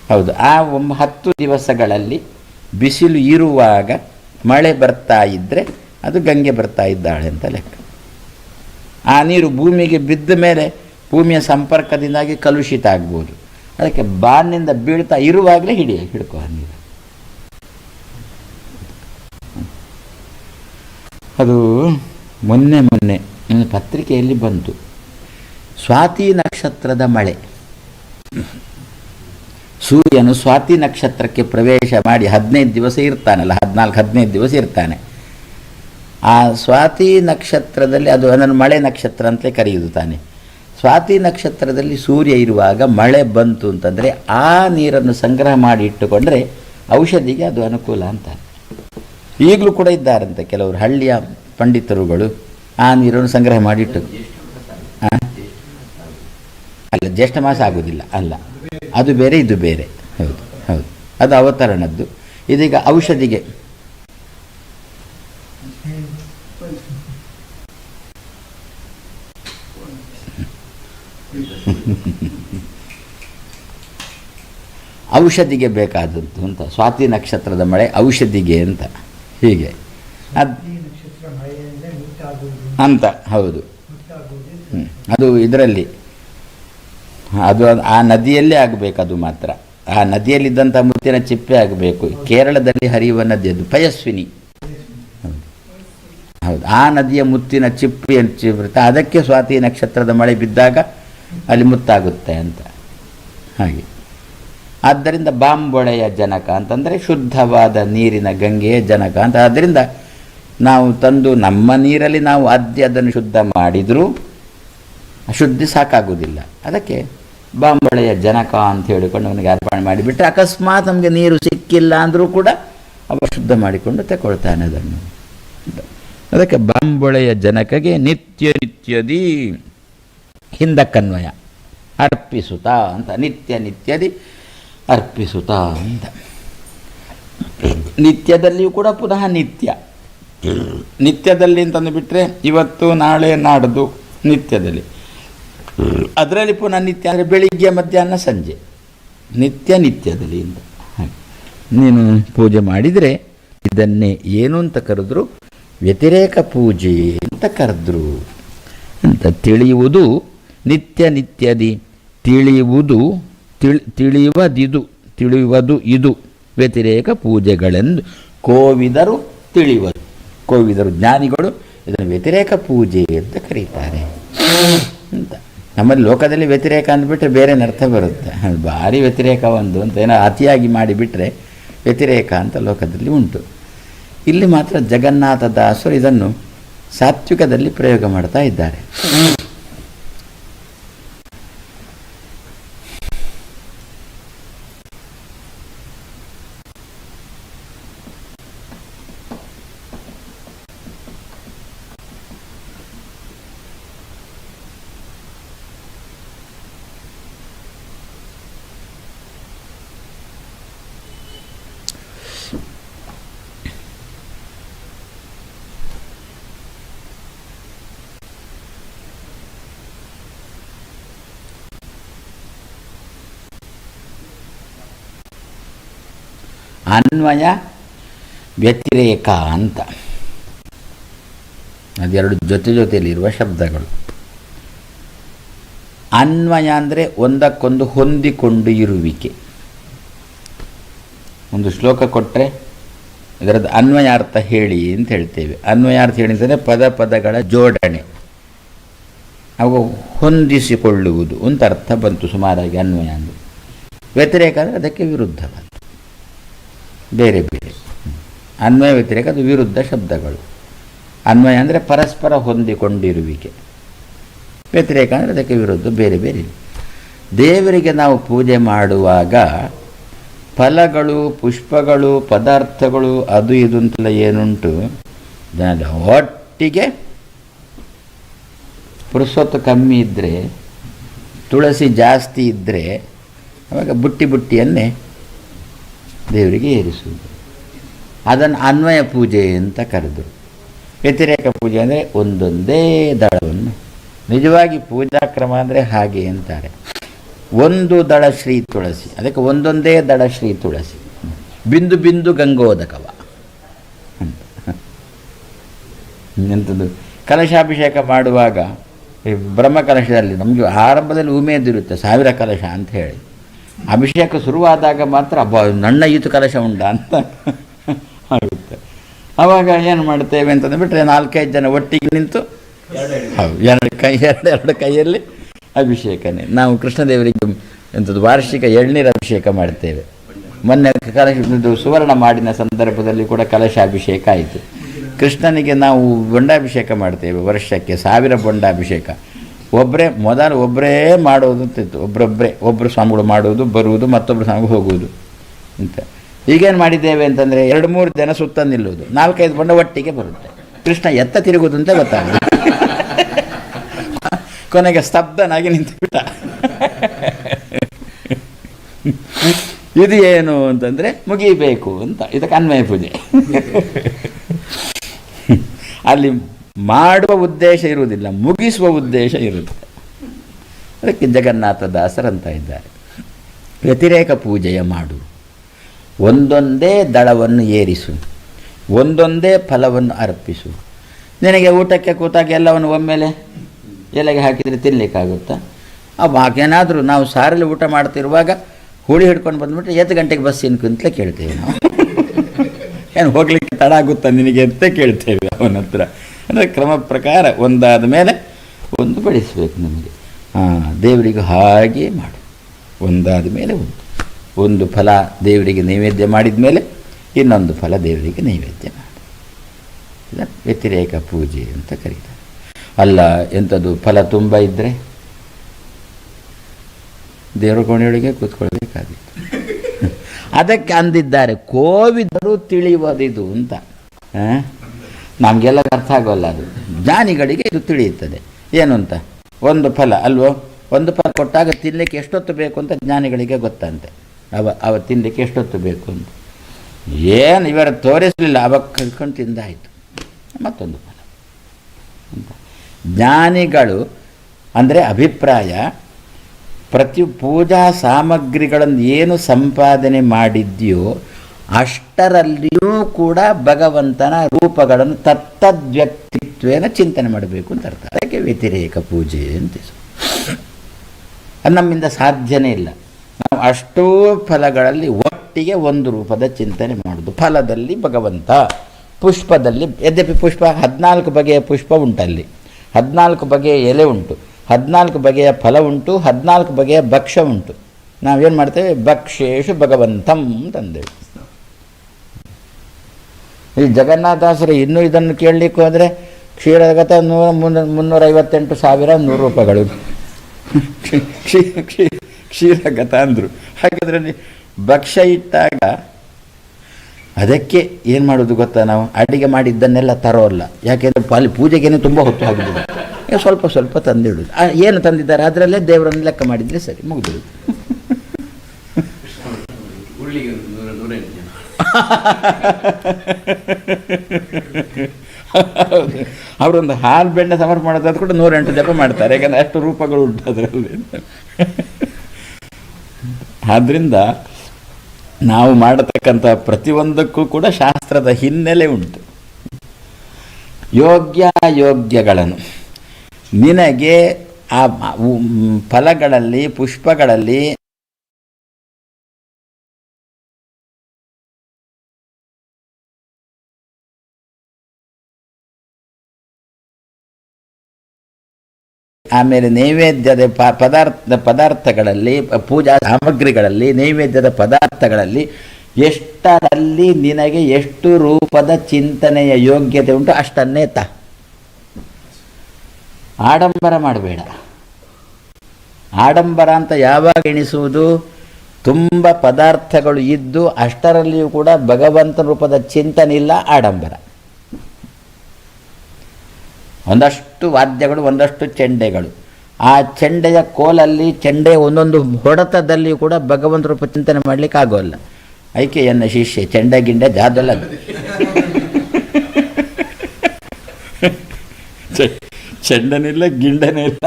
Speaker 1: ಹೌದು. ಆ ಒಂಬ ಹತ್ತು ದಿವಸಗಳಲ್ಲಿ ಬಿಸಿಲು ಇರುವಾಗ ಮಳೆ ಬರ್ತಾ ಇದ್ದರೆ ಅದು ಗಂಗೆ ಬರ್ತಾ ಇದ್ದಾಳೆ ಅಂತ ಲೆಕ್ಕ. ಆ ನೀರು ಭೂಮಿಗೆ ಬಿದ್ದ ಮೇಲೆ ಭೂಮಿಯ ಸಂಪರ್ಕದಿಂದಾಗಿ ಕಲುಷಿತ ಆಗ್ಬೋದು. ಅದಕ್ಕೆ ಬಾನಿಂದ ಬೀಳ್ತಾ ಇರುವಾಗಲೇ ಹಿಡಿಯ, ಹಿಡ್ಕೋ ನೀರು. ಅದು ಮೊನ್ನೆ ಮೊನ್ನೆ ಪತ್ರಿಕೆಯಲ್ಲಿ ಬಂತು. ಸ್ವಾತಿ ನಕ್ಷತ್ರದ ಮಳೆ. ಸೂರ್ಯನು ಸ್ವಾತಿ ನಕ್ಷತ್ರಕ್ಕೆ ಪ್ರವೇಶ ಮಾಡಿ ಹದಿನೈದು ದಿವಸ ಇರ್ತಾನಲ್ಲ, ಹದಿನಾಲ್ಕು, ಹದಿನೈದು ದಿವಸ ಇರ್ತಾನೆ. ಆ ಸ್ವಾತಿ ನಕ್ಷತ್ರದಲ್ಲಿ ಅದು ಅದನ್ನು ಮಳೆ ನಕ್ಷತ್ರ ಅಂತಲೇ ಕರೆಯುವುದು ತಾನೆ. ಸ್ವಾತಿ ನಕ್ಷತ್ರದಲ್ಲಿ ಸೂರ್ಯ ಇರುವಾಗ ಮಳೆ ಬಂತು ಅಂತಂದರೆ ಆ ನೀರನ್ನು ಸಂಗ್ರಹ ಮಾಡಿ ಇಟ್ಟುಕೊಂಡ್ರೆ ಔಷಧಿಗೆ ಅದು ಅನುಕೂಲ ಅಂತ. ಈಗಲೂ ಕೂಡ ಇದ್ದಾರಂತೆ ಕೆಲವರು ಹಳ್ಳಿಯ ಪಂಡಿತರುಗಳು ಆ ನೀರನ್ನು ಸಂಗ್ರಹ ಮಾಡಿಟ್ಟು? ಅಲ್ಲ, ಜ್ಯೇಷ್ಠ ಮಾಸ ಆಗೋದಿಲ್ಲ, ಅಲ್ಲ. ಅದು ಬೇರೆ ಇದು ಬೇರೆ. ಹೌದು ಹೌದು. ಅದು ಅವತರಣದ್ದು. ಇದೀಗ ಔಷಧಿಗೆ. ಔಷಧಿಗೆ ಬೇಕಾದದ್ದು ಅಂತ. ಸ್ವಾತಿ ನಕ್ಷತ್ರದ ಮಳೆ ಔಷಧಿಗೆ ಅಂತ. ಹೀಗೆ. ಅದು ಅಂತ ಹೌದು. ಅದು ಇದರಲ್ಲಿ. ಅದು ಆ ನದಿಯಲ್ಲೇ ಆಗಬೇಕು ಅದು ಮಾತ್ರ. ಆ ನದಿಯಲ್ಲಿದ್ದಂಥ ಮುತ್ತಿನ ಚಿಪ್ಪೆ ಆಗಬೇಕು. ಕೇರಳದಲ್ಲಿ ಹರಿಯುವ ನದಿ ಅದು, ಪಯಸ್ವಿನಿ. ಹೌದು. ಆ ನದಿಯ ಮುತ್ತಿನ ಚಿಪ್ಪೆ ಚಿವೃತ ಅದಕ್ಕೆ ಸ್ವಾತಿ ನಕ್ಷತ್ರದ ಮಳೆ ಬಿದ್ದಾಗ ಅಲ್ಲಿ ಮುತ್ತಾಗುತ್ತೆ ಅಂತ. ಹಾಗೆ. ಆದ್ದರಿಂದ ಬಾಂಬೊಳೆಯ ಜನಕ ಅಂತಂದರೆ ಶುದ್ಧವಾದ ನೀರಿನ ಗಂಗೆಯ ಜನಕ ಅಂತ. ಆದ್ದರಿಂದ ನಾವು ತಂದು ನಮ್ಮ ನೀರಲ್ಲಿ ನಾವು ಅದ್ದಿ ಅದನ್ನು ಶುದ್ಧ ಮಾಡಿದರೂ. ಶುದ್ಧಿ ಸಾಕಾಗುವುದಿಲ್ಲ. ಅದಕ್ಕೆ ಬಾಂಬಳೆಯ ಜನಕ ಅಂತ ಹೇಳಿಕೊಂಡು ಅವನಿಗೆ ಅರ್ಪಣೆ ಮಾಡಿಬಿಟ್ರೆ ಅಕಸ್ಮಾತ್ ನಮಗೆ ನೀರು ಸಿಕ್ಕಿಲ್ಲ ಅಂದರೂ ಕೂಡ ಅವ ಶುದ್ಧ ಮಾಡಿಕೊಂಡು ತಗೊಳ್ತಾನೆ ಅದನ್ನು. ಅದಕ್ಕೆ ಬಾಂಬೊಳೆಯ ಜನಕಗೆ ನಿತ್ಯ ನಿತ್ಯದಿ ಹಿಂದಕ್ಕನ್ವಯ ಅರ್ಪಿಸುತ್ತಾ ಅಂತ, ನಿತ್ಯ ನಿತ್ಯದಿ ಅರ್ಪಿಸುತ್ತಾ ಅಂತ. ನಿತ್ಯದಲ್ಲಿಯೂ ಕೂಡ ಪುನಃ ನಿತ್ಯ. ನಿತ್ಯದಲ್ಲಿ ಅಂತಂದು ಬಿಟ್ಟರೆ ಇವತ್ತು ನಾಳೆ ನಾಡ್ದು ನಿತ್ಯದಲ್ಲಿ. ಅದರಲ್ಲಿ ಪುನಃ ನಿತ್ಯ, ಅಂದರೆ ಬೆಳಿಗ್ಗೆ, ಮಧ್ಯಾಹ್ನ, ಸಂಜೆ. ನಿತ್ಯ, ನಿತ್ಯದಲ್ಲಿ ಇಂದ. ನೀನು ಪೂಜೆ ಮಾಡಿದರೆ ಇದನ್ನೇ ಏನು ಅಂತ ಕರೆದ್ರು? ವ್ಯತಿರೇಕ ಪೂಜೆ ಅಂತ ಕರೆದ್ರು. ಅಂತ ತಿಳಿಯುವುದು ನಿತ್ಯ, ನಿತ್ಯದಿ. ತಿಳಿಯುವುದು, ತಿಳಿ ತಿಳಿಯುವದಿದು ತಿಳಿಯುವುದು ಇದು. ವ್ಯತಿರೇಕ ಪೂಜೆಗಳೆಂದು ಕೋವಿದರು ತಿಳಿಯುವುದು ಕೋವಿದರು ಜ್ಞಾನಿಗಳು ಇದನ್ನು ವ್ಯತಿರೇಕ ಪೂಜೆ ಅಂತ ಕರೀತಾರೆ. ಅಂತ. ನಮ್ಮಲ್ಲಿ ಲೋಕದಲ್ಲಿ ವ್ಯತಿರೇಕ ಅಂದ್ಬಿಟ್ರೆ ಬೇರೆ ಅರ್ಥ ಬರುತ್ತೆ. ಭಾರಿ ವ್ಯತಿರೇಕ ಒಂದು ಅಂತ ಏನೋ ಅತಿಯಾಗಿ ಮಾಡಿಬಿಟ್ರೆ ವ್ಯತಿರೇಕ ಅಂತ ಲೋಕದಲ್ಲಿ ಉಂಟು. ಇಲ್ಲಿ ಮಾತ್ರ ಜಗನ್ನಾಥ ದಾಸರು ಇದನ್ನು ಸಾತ್ವಿಕದಲ್ಲಿ ಪ್ರಯೋಗ ಮಾಡ್ತಾ ಇದ್ದಾರೆ. ಅನ್ವಯ ವ್ಯತಿರೇಕ ಅಂತ. ಅದೆರಡು ಜೊತೆ ಜೊತೆಯಲ್ಲಿರುವ ಶಬ್ದಗಳು. ಅನ್ವಯ ಅಂದರೆ ಒಂದಕ್ಕೊಂದು ಹೊಂದಿಕೊಂಡು ಇರುವಿಕೆ. ಒಂದು ಶ್ಲೋಕ ಕೊಟ್ಟರೆ ಇದರದ್ದು ಅನ್ವಯಾರ್ಥ ಹೇಳಿ ಅಂತ ಹೇಳ್ತೇವೆ. ಅನ್ವಯಾರ್ಥ ಹೇಳಿ ಅಂತಂದರೆ ಪದ ಪದಗಳ ಜೋಡಣೆ. ಅವು ಹೊಂದಿಸಿಕೊಳ್ಳುವುದು ಅಂತ ಅರ್ಥ ಬಂತು ಸುಮಾರಾಗಿ ಅನ್ವಯ ಅಂದರೆ. ವ್ಯತಿರೇಕ ಅಂದರೆ ಅದಕ್ಕೆ ವಿರುದ್ಧವಾದ ಬೇರೆ ಬೇರೆ. ಅನ್ವಯ ವ್ಯತಿರೇಕ ಅದು ವಿರುದ್ಧ ಶಬ್ದಗಳು. ಅನ್ವಯ ಅಂದರೆ ಪರಸ್ಪರ ಹೊಂದಿಕೊಂಡಿರುವಿಕೆ. ವ್ಯತಿರೇಕ ಅಂದರೆ ಅದಕ್ಕೆ ವಿರುದ್ಧ ಬೇರೆ ಬೇರೆ ದೇವರಿಗೆ ನಾವು ಪೂಜೆ ಮಾಡುವಾಗ ಫಲಗಳು, ಪುಷ್ಪಗಳು, ಪದಾರ್ಥಗಳು ಅದು ಇದು ಅಂತೆಲ್ಲ ಏನುಂಟು? ಜನದ ಒಟ್ಟಿಗೆ ಪುರುಸೊತ್ತು ಕಮ್ಮಿ ಇದ್ದರೆ ತುಳಸಿ ಜಾಸ್ತಿ ಇದ್ದರೆ ಅವಾಗ ಬುಟ್ಟಿ ಬುಟ್ಟಿಯನ್ನೇ ದೇವರಿಗೆ ಏರಿಸುವುದು. ಅದನ್ನು ಅನ್ವಯ ಪೂಜೆ ಅಂತ ಕರೆದರು. ವ್ಯತಿರೇಕ ಪೂಜೆ ಅಂದರೆ ಒಂದೊಂದೇ ದಳವನ್ನು. ನಿಜವಾಗಿ ಪೂಜಾ ಕ್ರಮ ಅಂದರೆ ಹಾಗೆ ಅಂತಾರೆ. ಒಂದು ದಳ ಶ್ರೀ ತುಳಸಿ, ಅದಕ್ಕೆ ಒಂದೊಂದೇ ದಳ ಶ್ರೀ ತುಳಸಿ. ಬಿಂದು ಬಿಂದು ಗಂಗೋದಕವ. ಎಂಥದ್ದು ಕಲಶಾಭಿಷೇಕ ಮಾಡುವಾಗ ಬ್ರಹ್ಮ ಕಲಶದಲ್ಲಿ ನಮಗೆ ಆರಂಭದಲ್ಲಿ ಉಮೇದಿರುತ್ತೆ ಸಾವಿರ ಕಲಶ ಅಂತ ಹೇಳಿ. ಅಭಿಷೇಕ ಶುರುವಾದಾಗ ಮಾತ್ರ, ಅಬ್ಬ, ನನ್ನ ಈತು ಕಲಶ ಉಂಡ ಅಂತ ಆಗುತ್ತೆ. ಆವಾಗ ಏನು ಮಾಡ್ತೇವೆ ಅಂತಂದು ಬಿಟ್ಟರೆ ನಾಲ್ಕೈದು ಜನ ಒಟ್ಟಿಗೆ ನಿಂತು, ಹೌದು, ಎರಡು ಕೈ, ಎರಡು ಎರಡು ಕೈಯಲ್ಲಿ ಅಭಿಷೇಕನೇ. ನಾವು ಕೃಷ್ಣದೇವರಿಗೆ ಎಂಥದ್ದು ವಾರ್ಷಿಕ ಎಳ್ನೀರು ಅಭಿಷೇಕ ಮಾಡ್ತೇವೆ. ಮೊನ್ನೆ ಕಲಶ ಸುವರ್ಣ ಮಾಡಿನ ಸಂದರ್ಭದಲ್ಲಿ ಕೂಡ ಕಲಶಾಭಿಷೇಕ ಆಯಿತು. ಕೃಷ್ಣನಿಗೆ ನಾವು ಬೊಂಡಾಭಿಷೇಕ ಮಾಡ್ತೇವೆ, ವರ್ಷಕ್ಕೆ ಸಾವಿರ ಬೊಂಡಾಭಿಷೇಕ. ಒಬ್ಬರೇ ಮೊದಲು ಒಬ್ಬರೇ ಮಾಡೋದು ಅಂತಿತ್ತು ಒಬ್ಬರೊಬ್ಬರೇ ಒಬ್ಬರು ಸ್ವಾಮಿಗಳು ಮಾಡುವುದು, ಬರುವುದು ಮತ್ತೊಬ್ಬರು ಸ್ವಾಮಿಗೆ ಹೋಗುವುದು ಅಂತ. ಈಗೇನು ಮಾಡಿದ್ದೇವೆ ಅಂತಂದರೆ ಎರಡು ಮೂರು ಜನ ಸುತ್ತ ನಿಲ್ಲುವುದು. ನಾಲ್ಕೈದು ಬಂಡ ಒಟ್ಟಿಗೆ ಬರುತ್ತೆ. ಕೃಷ್ಣ ಎತ್ತ ತಿರುಗುದು ಅಂತ ಗೊತ್ತಾಗುತ್ತೆ ಕೊನೆಗೆ ಸ್ತಬ್ಧನಾಗಿ ನಿಂತುಬಿಟ್ಟ ಇದು ಏನು ಅಂತಂದರೆ ಮುಗಿಬೇಕು ಅಂತ. ಇದಕ್ಕೆ ಅನ್ವಯ ಪೂಜೆ. ಅಲ್ಲಿ ಮಾಡುವ ಉದ್ದೇಶ ಇರುವುದಿಲ್ಲ, ಮುಗಿಸುವ ಉದ್ದೇಶ ಇರುತ್ತೆ ಅದಕ್ಕೆ ಜಗನ್ನಾಥದಾಸರಂತ ಇದ್ದಾರೆ. ವ್ಯತಿರೇಕ ಪೂಜೆಯ ಮಾಡು. ಒಂದೊಂದೇ ದಳವನ್ನು ಏರಿಸು. ಒಂದೊಂದೇ ಫಲವನ್ನು ಅರ್ಪಿಸು. ನಿನಗೆ ಊಟಕ್ಕೆ ಕೂತಾಗ ಎಲ್ಲವನ್ನು ಒಮ್ಮೆಲೆ ಎಲೆಗೆ ಹಾಕಿದರೆ ತಿನ್ನಲಿಕ್ಕಾಗುತ್ತಾ ಏನಾದರೂ ನಾವು ಸಾರಲ್ಲಿ ಊಟ ಮಾಡ್ತಿರುವಾಗ ಹುಳಿ ಹಿಡ್ಕೊಂಡು ಬಂದುಬಿಟ್ರೆ ಎತ್ತು ಗಂಟೆಗೆ ಬಸ್ ಏನು ಅಂತಲೇ ಕೇಳ್ತೇವೆ ನಾವು? ಏನು ಹೋಗ್ಲಿಕ್ಕೆ ತಡ ಆಗುತ್ತಾ ನಿನಗೆ ಅಂತ ಕೇಳ್ತೇವೆ ಅವನ ಹತ್ರ ಅಂದರೆ ಕ್ರಮ ಪ್ರಕಾರ ಒಂದಾದ ಮೇಲೆ ಒಂದು ಬಡಿಸಬೇಕು ನಮಗೆ. ಹಾಂ ದೇವರಿಗೆ ಹಾಗೆ ಮಾಡು. ಒಂದಾದ ಮೇಲೆ ಒಂದು. ಒಂದು ಫಲ ದೇವರಿಗೆ ನೈವೇದ್ಯ ಮಾಡಿದ ಮೇಲೆ ಇನ್ನೊಂದು ಫಲ ದೇವರಿಗೆ ನೈವೇದ್ಯ ಮಾಡು. ಇದನ್ನು ವ್ಯತಿರೇಕ ಪೂಜೆ ಅಂತ ಕರೀತಾರೆ. ಅಲ್ಲ ಎಂಥದ್ದು ಫಲ ತುಂಬ ಇದ್ದರೆ ದೇವರ ಕೋಣೆಯೊಳಗೆ ಕೂತ್ಕೊಳ್ಬೇಕಾದಿತ್ತು ಅದಕ್ಕೆ ಅಂದಿದ್ದಾರೆ, ಕೋವಿದರು ತಿಳಿಯುವುದಿದು ಅಂತ. ಆ? ನಮಗೆಲ್ಲ ಅರ್ಥ ಆಗೋಲ್ಲ ಅದು. ಜ್ಞಾನಿಗಳಿಗೆ ಇದು ತಿಳಿಯುತ್ತದೆ. ಏನು ಅಂತ? ಒಂದು ಫಲ, ಅಲ್ವೋ? ಒಂದು ಫಲ ಕೊಟ್ಟಾಗ ತಿನ್ನಲಿಕ್ಕೆ ಎಷ್ಟೊತ್ತು ಬೇಕು ಅಂತ ಜ್ಞಾನಿಗಳಿಗೆ ಗೊತ್ತಂತೆ. ಅವ ಅವ ತಿನ್ನಲಿಕ್ಕೆ ಎಷ್ಟೊತ್ತು ಬೇಕು ಅಂತ. ಏನು ಇವರ ತೋರಿಸಲಿಲ್ಲ, ಅವ ಕಲ್ಕೊಂಡು ತಿಂದಾಯಿತು. ಮತ್ತೊಂದು ಫಲ. ಅಂತ. ಜ್ಞಾನಿಗಳು ಅಂದರೆ ಅಭಿಪ್ರಾಯ, ಪ್ರತಿ ಪೂಜಾ ಸಾಮಗ್ರಿಗಳನ್ನು ಏನು ಸಂಪಾದನೆ ಮಾಡಿದ್ಯೋ ಅಷ್ಟರಲ್ಲಿಯೂ ಕೂಡ ಭಗವಂತನ ರೂಪಗಳನ್ನು ತತ್ತದ್ವ್ಯಕ್ತಿತ್ವೇನ ಚಿಂತನೆ ಮಾಡಬೇಕು ಅಂತ ಅರ್ಥ. ಅದಕ್ಕೆ ವ್ಯತಿರೇಕ ಪೂಜೆ ಅಂತ. ಅದು ನಮ್ಮಿಂದ ಸಾಧ್ಯನೇ ಇಲ್ಲ. ನಾವು ಅಷ್ಟೋ ಫಲಗಳಲ್ಲಿ ಒಟ್ಟಿಗೆ ಒಂದು ರೂಪದ ಚಿಂತನೆ ಮಾಡೋದು. ಫಲದಲ್ಲಿ ಭಗವಂತ, ಪುಷ್ಪದಲ್ಲಿ, ಯದ್ಯಪಿ ಪುಷ್ಪ ಹದಿನಾಲ್ಕು ಬಗೆಯ ಪುಷ್ಪ ಉಂಟಲ್ಲಿ ಹದಿನಾಲ್ಕು ಬಗೆಯ ಎಲೆ ಉಂಟು. ಹದಿನಾಲ್ಕು ಬಗೆಯ ಫಲ ಉಂಟು. ಹದಿನಾಲ್ಕು ಬಗೆಯ ಭಕ್ಷ್ಯ ಉಂಟು. ನಾವೇನು ಮಾಡ್ತೇವೆ? ಭಕ್ಷ್ಯೇಶು ಭಗವಂತಂ ಅಂತಂದೇವೆ ಈ ಜಗನ್ನಾಥಾಸರು ಇನ್ನೂ ಇದನ್ನು ಕೇಳಲಿಕ್ಕೆ ಹೋದರೆ ಕ್ಷೀರಗತ ನೂರ ಮುನ್ನೂರ ಮುನ್ನೂರೈವತ್ತೆಂಟು ಸಾವಿರ ನೂರು ರೂಪಾಯಿಗಳು. ಕ್ಷೀ ಕ್ಷೀ ಕ್ಷೀರಗತ ಅಂದರು. ಹಾಗಾದರೆ ಭಕ್ಷ್ಯ ಇಟ್ಟಾಗ ಅದಕ್ಕೆ ಏನು ಮಾಡೋದು ಗೊತ್ತಾ ನಾವು? ಅಡಿಗೆ ಮಾಡಿದ್ದನ್ನೆಲ್ಲ ತರೋಲ್ಲ. ಯಾಕೆಂದರೆ ಪಾಲಿ ಪೂಜೆಗೇನೆ ತುಂಬ ಹೊತ್ತು ಆಗಿದೆ ಸ್ವಲ್ಪ ಸ್ವಲ್ಪ ತಂದಿಡುದು. ಏನು ತಂದಿದ್ದಾರೆ? ಅದರಲ್ಲೇ ದೇವರನ್ನು ಲೆಕ್ಕ ಮಾಡಿದರೆ ಸರಿ ಮುಗಿದು ಅವರೊಂದು ಹಾಲು ಬೆಣ್ಣೆ ಸಮರ್ಪಣೆ ಮಾಡೋದಾದ್ರು ಕೂಡ ನೂರೆಂಟು ಜಪ ಮಾಡ್ತಾರೆ, ಯಾಕಂದರೆ ಅಷ್ಟು ರೂಪಗಳು ಉಂಟು ಅದರಲ್ಲಿ. ಆದ್ದರಿಂದ ನಾವು ಮಾಡತಕ್ಕಂಥ ಪ್ರತಿಯೊಂದಕ್ಕೂ ಕೂಡ ಶಾಸ್ತ್ರದ ಹಿನ್ನೆಲೆ ಉಂಟು. ಯೋಗ್ಯ ಯೋಗ್ಯಗಳನ್ನು. ನಿನಗೆ ಆ ಫಲಗಳಲ್ಲಿ, ಪುಷ್ಪಗಳಲ್ಲಿ ಆಮೇಲೆ ನೈವೇದ್ಯದ ಪದಾರ್ಥ, ಪದಾರ್ಥಗಳಲ್ಲಿ ಪೂಜಾ ಸಾಮಗ್ರಿಗಳಲ್ಲಿ, ನೈವೇದ್ಯದ ಪದಾರ್ಥಗಳಲ್ಲಿ ಎಷ್ಟರಲ್ಲಿ ನಿನಗೆ ಎಷ್ಟು ರೂಪದ ಚಿಂತನೆಯ ಯೋಗ್ಯತೆ ಉಂಟು ಅಷ್ಟನ್ನೇ ತ. ಆಡಂಬರ ಮಾಡಬೇಡ. ಆಡಂಬರ ಅಂತ ಯಾವಾಗ ಎಣಿಸುವುದು? ತುಂಬ ಪದಾರ್ಥಗಳು ಇದ್ದು ಅಷ್ಟರಲ್ಲಿಯೂ ಕೂಡ ಭಗವಂತನ ರೂಪದ ಚಿಂತನೆ ಇಲ್ಲ, ಆಡಂಬರ. ಒಂದಷ್ಟು ವಾದ್ಯಗಳು, ಒಂದಷ್ಟು ಚೆಂಡೆಗಳು. ಆ ಚೆಂಡೆಯ ಕೋಲಲ್ಲಿ, ಚೆಂಡೆ ಒಂದೊಂದು ಹೊಡೆತದಲ್ಲಿ ಕೂಡ ಭಗವಂತ ರೂಪ ಚಿಂತನೆ ಮಾಡಲಿಕ್ಕೆ ಆಗೋಲ್ಲ. ಐಕೆ ಎನ್ನ ಶಿಷ್ಯ, ಚೆಂಡೆ, ಗಿಂಡೆ, ಜಾದಲ್ಲ ಚೆಂಡನಿಲ್ಲ ಗಿಂಡನೇ ಇಲ್ಲ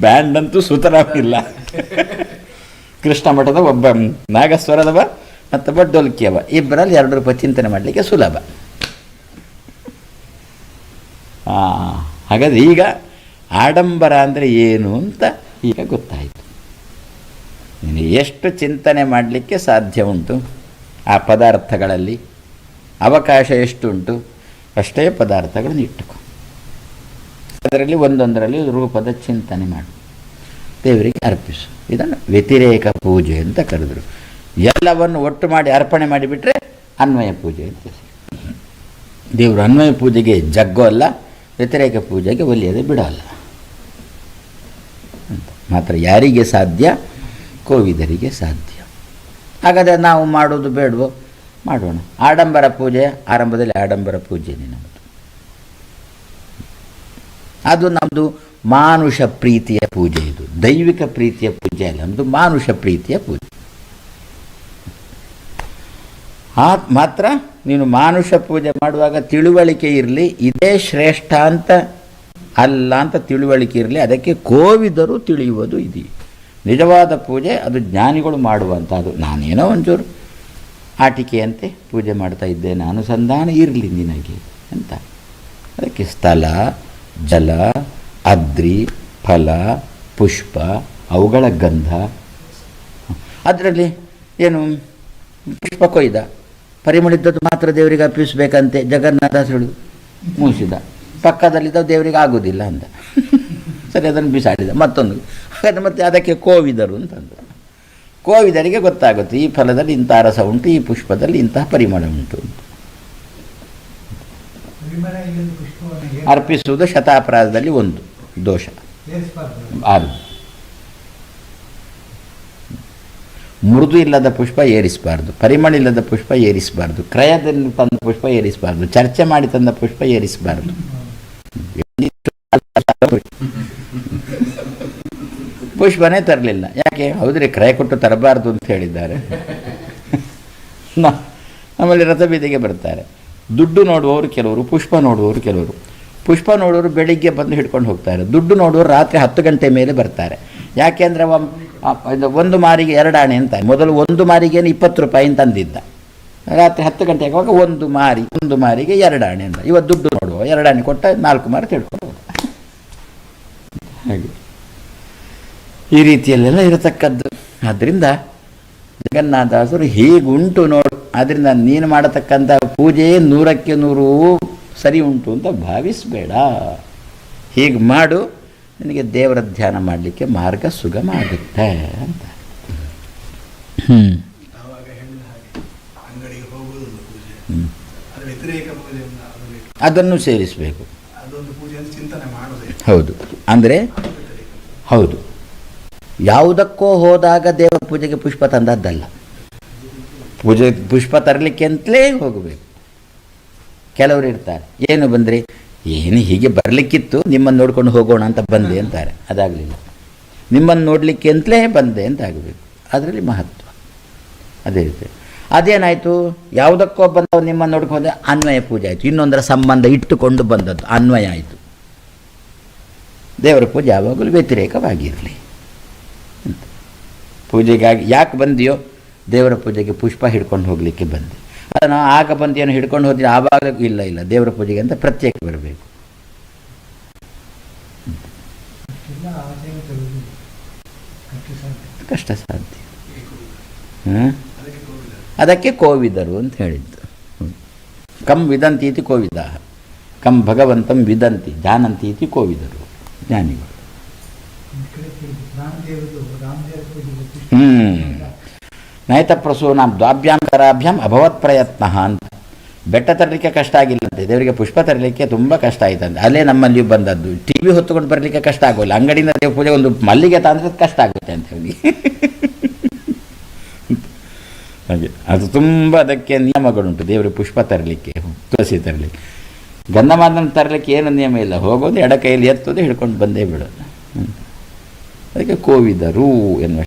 Speaker 1: ಬ್ಯಾಂಡ್ ಅಂತೂ ಸುತರಾಮಿಲ್ಲ. ಕೃಷ್ಣ ಮಠದ ಒಬ್ಬ ನಾಗಸ್ವರದವ ಮತ್ತೊಬ್ಬ ಡೊಲ್ಕಿಯವ. ಇಬ್ಬರಲ್ಲಿ ಎರಡು ರೂಪಾಯಿ ಚಿಂತನೆ ಮಾಡಲಿಕ್ಕೆ ಸುಲಭ. ಹಾಗಾದ್ರೆ ಈಗ ಆಡಂಬರ ಅಂದರೆ ಏನು ಅಂತ ಈಗ ಗೊತ್ತಾಯಿತು. ಎಷ್ಟು ಚಿಂತನೆ ಮಾಡಲಿಕ್ಕೆ ಸಾಧ್ಯ ಉಂಟು? ಆ ಪದಾರ್ಥಗಳಲ್ಲಿ ಅವಕಾಶ ಎಷ್ಟುಂಟು ಅಷ್ಟೇ ಪದಾರ್ಥಗಳನ್ನು ಇಟ್ಟುಕೊ. ಅದರಲ್ಲಿ ಒಂದೊಂದರಲ್ಲಿ ರೂಪದ ಚಿಂತನೆ ಮಾಡು. ದೇವರಿಗೆ ಅರ್ಪಿಸು. ಇದನ್ನು ವ್ಯತಿರೇಕ ಪೂಜೆ ಅಂತ ಕರೆದರು. ಎಲ್ಲವನ್ನು ಒಟ್ಟು ಮಾಡಿ ಅರ್ಪಣೆ ಮಾಡಿಬಿಟ್ರೆ ಅನ್ವಯ ಪೂಜೆ ಅಂತ. ದೇವರು ಅನ್ವಯ ಪೂಜೆಗೆ ಜಗ್ಗೋ ಅಲ್ಲ. ವ್ಯತಿರೇಕ ಪೂಜೆಗೆ ಒಲಿಯದೆ ಬಿಡಲ್ಲ. ಮಾತ್ರ ಯಾರಿಗೆ ಸಾಧ್ಯ? ಕೋವಿದರಿಗೆ ಸಾಧ್ಯ. ಹಾಗಾದರೆ ನಾವು ಮಾಡೋದು ಬೇಡವೋ? ಮಾಡೋಣ. ಆಡಂಬರ ಪೂಜೆ, ಆರಂಭದಲ್ಲಿ ಆಡಂಬರ ಪೂಜೆನೇ ನಮ್ಮದು ಅದು ನಮ್ಮದು ಮಾನುಷ ಪ್ರೀತಿಯ ಪೂಜೆ ಇದು. ದೈವಿಕ ಪ್ರೀತಿಯ ಪೂಜೆ ಅಲ್ಲ ನಮ್ಮದು ಮಾನುಷ ಪ್ರೀತಿಯ ಪೂಜೆ. ಆ, ಮಾತ್ರ ನೀನು ಮಾನುಷ ಪೂಜೆ ಮಾಡುವಾಗ ತಿಳುವಳಿಕೆ ಇರಲಿ, ಇದೇ ಶ್ರೇಷ್ಠ ಅಂತ ಅಲ್ಲ ಅಂತ ತಿಳುವಳಿಕೆ ಇರಲಿ, ಅದಕ್ಕೆ ಕೋವಿದರು ತಿಳಿಯುವುದು ಇದೆ. ನಿಜವಾದ ಪೂಜೆ, ಅದು ಜ್ಞಾನಿಗಳು ಮಾಡುವಂಥದ್ದು. ನಾನೇನೋ ಒಂಚೂರು ಆಟಿಕೆಯಂತೆ ಪೂಜೆ ಮಾಡ್ತಾ ಇದ್ದೇನೆ ಅನುಸಂಧಾನ ಇರಲಿ ನಿನಗೆ ಅಂತ. ಅದಕ್ಕೆ ಸ್ಥಳ ಜಲ, ಅದ್ರಿ, ಫಲ, ಪುಷ್ಪ, ಅವುಗಳ ಗಂಧ. ಅದರಲ್ಲಿ ಏನು ಪುಷ್ಪ ಕೊಯ್ದ. ಪರಿಮಳಿದ್ದದ್ದು ಮಾತ್ರ ದೇವರಿಗೆ ಅರ್ಪಿಸಬೇಕಂತೆ ಜಗನ್ನಾಥಾಸರು ಮುಗಿಸಿದ. ಪಕ್ಕದಲ್ಲಿದ್ದ ದೇವರಿಗೆ ಆಗೋದಿಲ್ಲ ಅಂತ ಸರಿ ಅದನ್ನು ಬಿಸಾಡಿದ. ಮತ್ತೊಂದು ಹಾಗಾದ್ರೆ ಮತ್ತೆ ಅದಕ್ಕೆ ಕೋವಿದರು ಅಂತಂದು ಕೋವಿದರಿಗೆ ಗೊತ್ತಾಗುತ್ತೆ ಈ ಫಲದಲ್ಲಿ ಇಂಥ ರಸ ಉಂಟು ಈ ಪುಷ್ಪದಲ್ಲಿ ಇಂತಹ ಪರಿಮಳ ಉಂಟು ಅರ್ಪಿಸುವುದು ಶತಾಪರಾಧದಲ್ಲಿ ಒಂದು ದೋಷ. ಆರು ಮೃದು ಇಲ್ಲದ ಪುಷ್ಪ ಏರಿಸಬಾರ್ದು, ಪರಿಮಳ ಇಲ್ಲದ ಪುಷ್ಪ ಏರಿಸಬಾರ್ದು, ಕ್ರಯದಲ್ಲಿ ತಂದ ಪುಷ್ಪ ಏರಿಸಬಾರ್ದು, ಚರ್ಚೆ ಮಾಡಿ ತಂದ ಪುಷ್ಪ ಏರಿಸಬಾರ್ದು. ಪುಷ್ಪನೇ ತರಲಿಲ್ಲ. ಯಾಕೆ? ಹೌದ್ರಿ, ಕ್ರಯ ಕೊಟ್ಟು ತರಬಾರ್ದು ಅಂತ ಹೇಳಿದ್ದಾರೆ. ನಮ್ಮಲ್ಲಿ ರಥಬೀದಿಗೆ ಬರ್ತಾರೆ. ದುಡ್ಡು ನೋಡುವವರು ಕೆಲವರು, ಪುಷ್ಪ ನೋಡುವವರು ಕೆಲವರು. ಪುಷ್ಪ ನೋಡೋರು ಬೆಳಿಗ್ಗೆ ಬಂದು ಹಿಡ್ಕೊಂಡು ಹೋಗ್ತಾರೆ. ದುಡ್ಡು ನೋಡೋರು ರಾತ್ರಿ ಹತ್ತು ಗಂಟೆ ಮೇಲೆ ಬರ್ತಾರೆ. ಯಾಕೆಂದರೆ ಒಂದು ಮಾರಿಗೆ ಎರಡು ಆಣೆ ಅಂತ. ಮೊದಲು ಒಂದು ಮಾರಿಗೇನು ಇಪ್ಪತ್ತು ರೂಪಾಯಿ ಅಂತ ಅಂದಿದ್ದ. ರಾತ್ರಿ ಹತ್ತು ಗಂಟೆಗೆ ಆಗುವಾಗ ಒಂದು ಮಾರಿ, ಒಂದು ಮಾರಿಗೆ ಎರಡು ಆಣೆ ಅಂತ ಇವತ್ತು ದುಡ್ಡು ನೋಡುವ, ಎರಡು ಆಣೆ ಕೊಟ್ಟ, ನಾಲ್ಕು ಮಾರಿ ತಿಳ್ಕೊಂಡು ಹಾಗೆ. ಈ ರೀತಿಯಲ್ಲೆಲ್ಲ ಇರತಕ್ಕದ್ದು. ಆದ್ದರಿಂದ ಜಗನ್ನಾಥದಾಸರು ಹೀಗುಂಟು ನೋಡು. ಆದ್ದರಿಂದ ನೀನು ಮಾಡತಕ್ಕಂಥ ಪೂಜೆ ನೂರಕ್ಕೆ ನೂರು ಸರಿ ಉಂಟು ಅಂತ ಭಾವಿಸಬೇಡ. ಹೀಗೆ ಮಾಡು. ನಿನಗೆ ದೇವರ ಧ್ಯಾನ ಮಾಡಲಿಕ್ಕೆ ಮಾರ್ಗ ಸುಗಮ ಆಗುತ್ತೆ ಅಂತ. ಹ್ಞೂ ಅದನ್ನು ಸೇರಿಸಬೇಕು.
Speaker 2: ಅದೊಂದು ಪೂಜೆ ಅಂತ ಚಿಂತನೆ ಮಾಡದೆ.
Speaker 1: ಹೌದು. ಅಂದರೆ? ಹೌದು. ಯಾವುದಕ್ಕೋ ಹೋದಾಗ ದೇವರ ಪೂಜೆಗೆ ಪುಷ್ಪ ತಂದದ್ದಲ್ಲ. ಪೂಜೆ ಪುಷ್ಪ ತರಲಿಕ್ಕೆ ಅಂತಲೇ ಹೋಗಬೇಕು. ಕೆಲವರು ಇರ್ತಾರೆ. ಏನು ಬಂದ್ರಿ? ಏನು ಹೀಗೆ ಬರಲಿಕ್ಕಿತ್ತು, ನಿಮ್ಮನ್ನು ನೋಡ್ಕೊಂಡು ಹೋಗೋಣ ಅಂತ ಬಂದೆ ಅಂತಾರೆ. ಅದಾಗಲಿಲ್ಲ. ನಿಮ್ಮನ್ನು ನೋಡಲಿಕ್ಕೆ ಅಂತಲೇ ಬಂದೆ ಅಂತ ಆಗಬೇಕು. ಅದರಲ್ಲಿ ಮಹತ್ವ. ಅದೇ ರೀತಿ. ಅದೇನಾಯಿತು? ಯಾವುದಕ್ಕೋ ಬಂದವ ನಿಮ್ಮನ್ನು ನೋಡ್ಕೊಂಡು ಅನ್ವಯ ಪೂಜೆ ಆಯಿತು. ಇನ್ನೊಂದರ ಸಂಬಂಧ ಇಟ್ಟುಕೊಂಡು ಬಂದದ್ದು ಅನ್ವಯ ಆಯಿತು. ದೇವರ ಪೂಜೆ ಯಾವಾಗಲೂ ವ್ಯತಿರೇಕವಾಗಿರಲಿ. ಪೂಜೆಗಾಗಿ ಯಾಕೆ ಬಂದಿಯೋ ದೇವರ ಪೂಜೆಗೆ ಪುಷ್ಪ ಹಿಡ್ಕೊಂಡು ಹೋಗಲಿಕ್ಕೆ ಬಂದೆ. ಅದನ್ನು ಆಗ ಹಿಡ್ಕೊಂಡು ಹೋದ್ರೆ ಆವಾಗ ಇಲ್ಲ ಇಲ್ಲ. ದೇವರ ಪೂಜೆಗೆ ಅಂತ ಪ್ರತ್ಯೇಕ ಬರಬೇಕು. ಕಷ್ಟ ಸಾಧ್ಯ?
Speaker 2: ಅದಕ್ಕೆ
Speaker 1: ಕೋವಿದರು ಅಂತ ಹೇಳಿದ್ದು. ಕಂ ವಿದಂತಿ ಇತಿ ಕೋವಿದ ಕಂ ಭಗವಂತಂ ವಿದಂತಿ. ಜಾನಂತಿ ಇತಿ ಕೋವಿದರು. ಜ್ಞಾನಿಗಳು
Speaker 3: ಈ ಕಡೆ ತಿರುಗಿ ರಾಮದೇವರು ರಾಮದೇವರ ಪೂಜೆಗೆ ಪುಷ್ಪ
Speaker 1: ಹ್ಮ್. ನೈತ ಪ್ರಸೂನಾಂ ದ್ವಾಭ್ಯಾಂ ಕರಾಭ್ಯಾಂ ಅಭವತ್ ಪ್ರಯತ್ನ ಅಂತ. ಬೆಟ್ಟ ತರಲಿಕ್ಕೆ ಕಷ್ಟ ಆಗಿಲ್ಲಂತೆ. ದೇವರಿಗೆ ಪುಷ್ಪ ತರಲಿಕ್ಕೆ ತುಂಬ ಕಷ್ಟ ಆಯ್ತಂತೆ. ಅಲ್ಲೇ ನಮ್ಮಲ್ಲಿಯೂ ಬಂದದ್ದು. ಟಿ ವಿ ಹೊತ್ತುಕೊಂಡು ಬರಲಿಕ್ಕೆ ಕಷ್ಟ ಆಗೋಲ್ಲ. ಅಂಗಡಿಯಿಂದ ದೇವ ಪೂಜೆ ಒಂದು ಮಲ್ಲಿಗೆ ತಂದ್ರೆ ಕಷ್ಟ ಆಗುತ್ತೆ ಅಂತ ಹೇಳಿ. ಹಾಗೆ. ಅದು ತುಂಬ ಅದಕ್ಕೆ ನಿಯಮಗಳುಂಟು. ದೇವರಿಗೆ ಪುಷ್ಪ ತರಲಿಕ್ಕೆ, ತುಳಸಿ ತರಲಿಕ್ಕೆ. ಗಂಧಮಾದನ ತರಲಿಕ್ಕೆ ಏನು ನಿಯಮ ಇಲ್ಲ. ಹೋಗೋದು ಎಡ ಕೈಯಲ್ಲಿ ಎತ್ತೋದು ಹಿಡ್ಕೊಂಡು ಬಂದೇ ಬಿಡೋದು. ಅದಕ್ಕೆ ಕೋವಿದರು ಎನ್ನುವ